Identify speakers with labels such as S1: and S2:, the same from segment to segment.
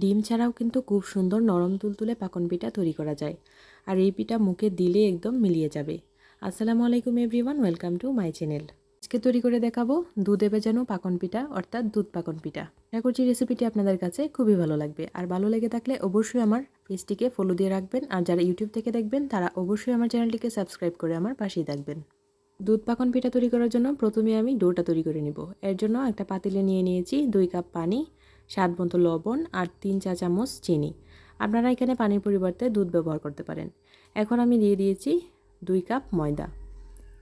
S1: ডিম ছাড়াও কিন্তু খুব সুন্দর নরম তুলতুলে পাকন পিঠা তৈরি করা যায়। আর এই পিঠা মুখে দিলে একদম মিলিয়ে যাবে। আসসালামু আলাইকুম everyone, welcome to my channel. আজকে তৈরি করে দেখাবো দুধে ভেজানো পাকন পিঠা, অর্থাৎ দুধ পাকন পিঠা। আশা করছি রেসিপিটি আপনাদের কাছে খুবই ভালো লাগবে। আর ভালো লেগে থাকলে অবশ্যই আমার পেজটিকে ফলো দিয়ে রাখবেন। আর যারা ইউটিউব থেকে দেখবেন, তারা অবশ্যই আমার চ্যানেলটিকে সাবস্ক্রাইব করে আমার পাশেই থাকবেন। দুধ পাকন পিঠা তৈরি করার জন্য প্রথমে আমি ডোটা তৈরি করে নিব। এর জন্য একটা পাতিলে নিয়ে নিয়েছি দুই কাপ পানি স্বাদ মতো লবণ আর তিন চা চামচ চিনি। আপনারা এখানে পানির পরিবর্তে দুধ ব্যবহার করতে পারেন। এখন আমি দিয়ে দিয়েছি দুই কাপ ময়দা।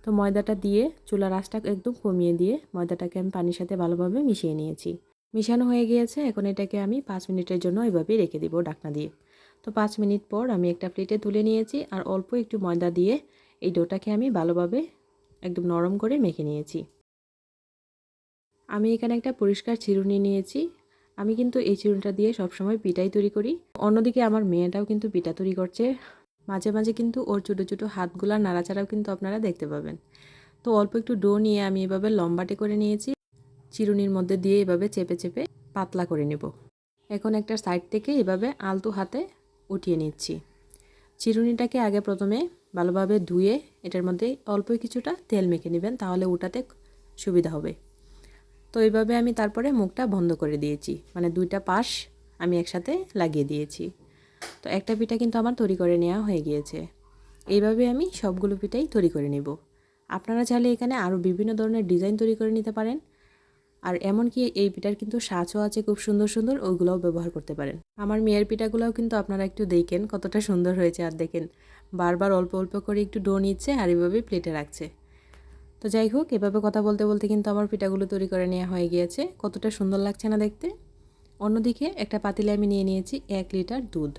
S1: তো ময়দাটা দিয়ে চুলার আঁচটা একদম কমিয়ে দিয়ে ময়দাটাকে আমি পানির সাথে ভালোভাবে মিশিয়ে নিয়েছি। মিশানো হয়ে গিয়েছে, এখন এটাকে আমি পাঁচ মিনিটের জন্য এভাবেই রেখে দিব ডাকনা দিয়ে। তো পাঁচ মিনিট পর আমি একটা প্লেটে তুলে নিয়েছি আর অল্প একটু ময়দা দিয়ে এই ডোটাকে আমি ভালোভাবে একদম নরম করে মেখে নিয়েছি। আমি এখানে একটা পরিষ্কার চিরুনি নিয়েছি। আমি কিন্তু এই চিরুনিটা দিয়ে সবসময় পিঠাই তৈরি করি। অন্যদিকে আমার মেয়েটাও কিন্তু পিঠা তৈরি করছে। মাঝে মাঝে কিন্তু ওর ছোটো ছোটো হাতগুলার নাড়াচাড়াও কিন্তু আপনারা দেখতে পাবেন। তো অল্প একটু ডো নিয়ে আমি এভাবে লম্বাটে করে নিয়েছি। চিরুনির মধ্যে দিয়ে এভাবে চেপে চেপে পাতলা করে নেব। এখন একটা সাইড থেকে এভাবে আলতু হাতে উঠিয়ে নিচ্ছি। চিরুনিটাকে আগে প্রথমে ভালোভাবে ধুয়ে এটার মধ্যে অল্প কিছুটা তেল মেখে নেবেন, তাহলে ওটাতে সুবিধা হবে। তো এইভাবে আমি তারপরে মুখটা বন্ধ করে দিয়েছি। মানে দুইটা পাশ আমি একসাথে লাগিয়ে দিয়েছি। তো একটা পিঠা কিন্তু আমার তৈরি করে নেওয়া হয়ে গিয়েছে। এইভাবে আমি সবগুলো পিঠাই তৈরি করে নেব। আপনারা চাইলে এখানে আরও বিভিন্ন ধরনের ডিজাইন তৈরি করে নিতে পারেন। আর এমনকি এই পিঠার কিন্তু সাজও আছে খুব সুন্দর সুন্দর ওইগুলোও ব্যবহার করতে পারেন। আমার মেয়ের পিঠাগুলোও কিন্তু আপনারা একটু দেখেন কতটা সুন্দর হয়েছে আর দেখেন। বারবার অল্প অল্প করে একটু ডো নিচ্ছে আর এভাবে প্লেটে রাখছে। তো যাই হোক, এভাবে কথা বলতে বলতে কিন্তু আমার পিঠাগুলো তৈরি করে নেওয়া হয়ে গিয়েছে। কতটা সুন্দর লাগছে না দেখতে? অন্যদিকে একটা পাতিলে আমি নিয়ে নিয়েছি এক লিটার দুধ।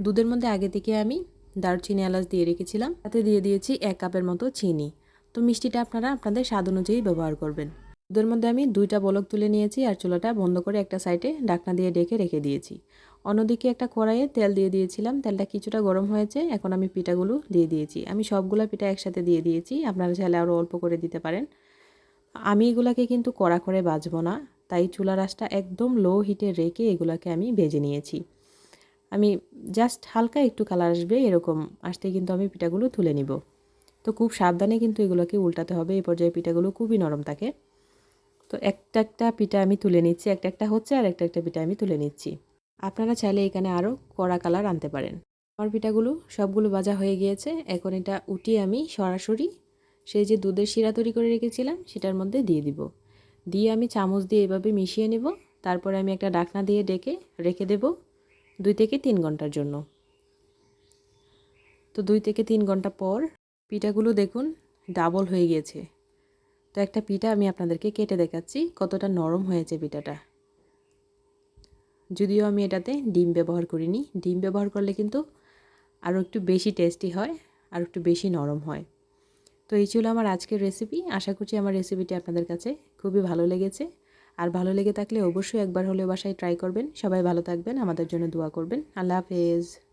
S1: দুধের মধ্যে আগে থেকে আমি দারচিনি এলাচ দিয়ে রেখেছিলাম। তাতে দিয়ে দিয়েছি এক কাপের মতো চিনি। তো মিষ্টিটা আপনারা আপনাদের স্বাদ অনুযায়ী ব্যবহার করবেন। দুধের মধ্যে আমি দুইটা বলক তুলে নিয়েছি আর চুলাটা বন্ধ করে একটা সাইডে ডাকনা দিয়ে ডেকে রেখে দিয়েছি। অন্যদিকে একটা কড়াইয়ে তেল দিয়ে দিয়েছিলাম। তেলটা কিছুটা গরম হয়েছে, এখন আমি পিঠাগুলো দিয়ে দিয়েছি। আমি সবগুলো পিঠা একসাথে দিয়ে দিয়েছি, আপনারা চাইলে আরও অল্প করে দিতে পারেন। আমি এগুলাকে কিন্তু কড়া করে বাজবো না, তাই চুলার আঁচটা একদম লো হিটে রেখে এগুলাকে আমি ভেজে নিয়েছি। আমি জাস্ট হালকা একটু কালার আসবে, এরকম আসতে কিন্তু আমি পিঠাগুলো তুলে নিব। তো খুব সাবধানে কিন্তু এগুলোকে উল্টাতে হবে, এই পর্যায়ে পিঠাগুলো খুবই নরম থাকে। তো একটা একটা পিঠা আমি তুলে নিচ্ছি, একটা একটা হচ্ছে আর একটা একটা পিঠা আমি তুলে নিচ্ছি। আপনারা চাইলে এখানে আরও কড়া কালার আনতে পারেন। আমার পিঠাগুলো সবগুলো ভাজা হয়ে গিয়েছে। এখন এটা উঠিয়ে আমি সরাসরি সেই যে দুধের শিরা তৈরি করে রেখেছিলাম, সেটার মধ্যে দিয়ে দিব। দিয়ে আমি চামচ দিয়ে এভাবে মিশিয়ে নেব। তারপরে আমি একটা ডাকনা দিয়ে ডেকে রেখে দেব দুই থেকে তিন ঘণ্টার জন্য। তো দুই থেকে তিন ঘণ্টা পর পিঠাগুলো দেখুন ডাবল হয়ে গিয়েছে। তো একটা পিঠা আমি আপনাদেরকে কেটে দেখাচ্ছি কতটা নরম হয়েছে পিঠাটা। যদিও আমি এটাতে ডিম ব্যবহার করিনি। ডিম ব্যবহার করলে কিন্তু আরও একটু বেশি টেস্টি হয়, আর একটু বেশি নরম হয়। তো এই ছিল আমার আজকের রেসিপি আশা করছি আমার রেসিপিটি আপনাদের কাছে খুবই ভালো লেগেছে। আর ভালো লেগে থাকলে অবশ্যই একবার হলেও বাসায় ট্রাই করবেন। সবাই ভালো থাকবেন। আমাদের জন্য দোয়া করবেন। আল্লাহ হাফেজ।